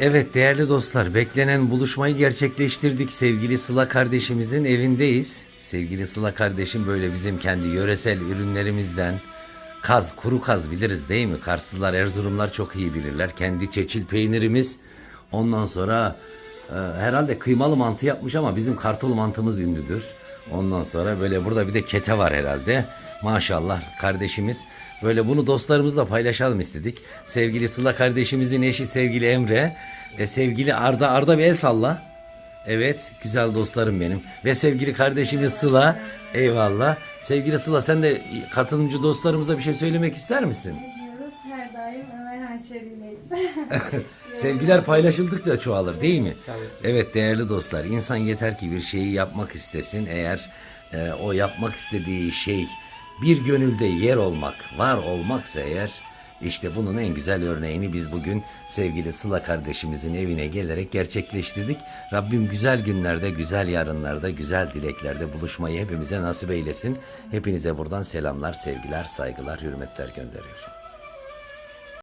Evet değerli dostlar beklenen buluşmayı gerçekleştirdik. Sevgili Sıla kardeşimizin evindeyiz. Sevgili Sıla kardeşim böyle bizim kendi yöresel ürünlerimizden kaz, kuru kaz biliriz değil mi? Karslılar, Erzurumlar çok iyi bilirler. Kendi çeçil peynirimiz. Ondan sonra e, herhalde kıymalı mantı yapmış ama bizim kartol mantımız ünlüdür. Ondan sonra böyle burada bir de kete var herhalde. Maşallah kardeşimiz. Böyle bunu dostlarımızla paylaşalım istedik. Sevgili Sıla kardeşimizin eşi sevgili Emre. Ve sevgili Arda. Arda bir el salla. Evet güzel dostlarım benim. Ve sevgili kardeşimiz Sıla. Eyvallah. Sevgili Sıla sen de katılımcı dostlarımıza bir şey söylemek ister misin? Diyoruz her daim Ömer Hançeri'yleyiz. Sevgiler paylaşıldıkça çoğalır değil mi? Evet değerli dostlar insan yeter ki bir şeyi yapmak istesin eğer e, o yapmak istediği şey bir gönülde yer olmak var olmaksa eğer işte bunun en güzel örneğini biz bugün sevgili Sıla kardeşimizin evine gelerek gerçekleştirdik. Rabbim güzel günlerde, güzel yarınlarda, güzel dileklerde buluşmayı hepimize nasip eylesin. Hepinize buradan selamlar, sevgiler, saygılar, hürmetler gönderiyorum.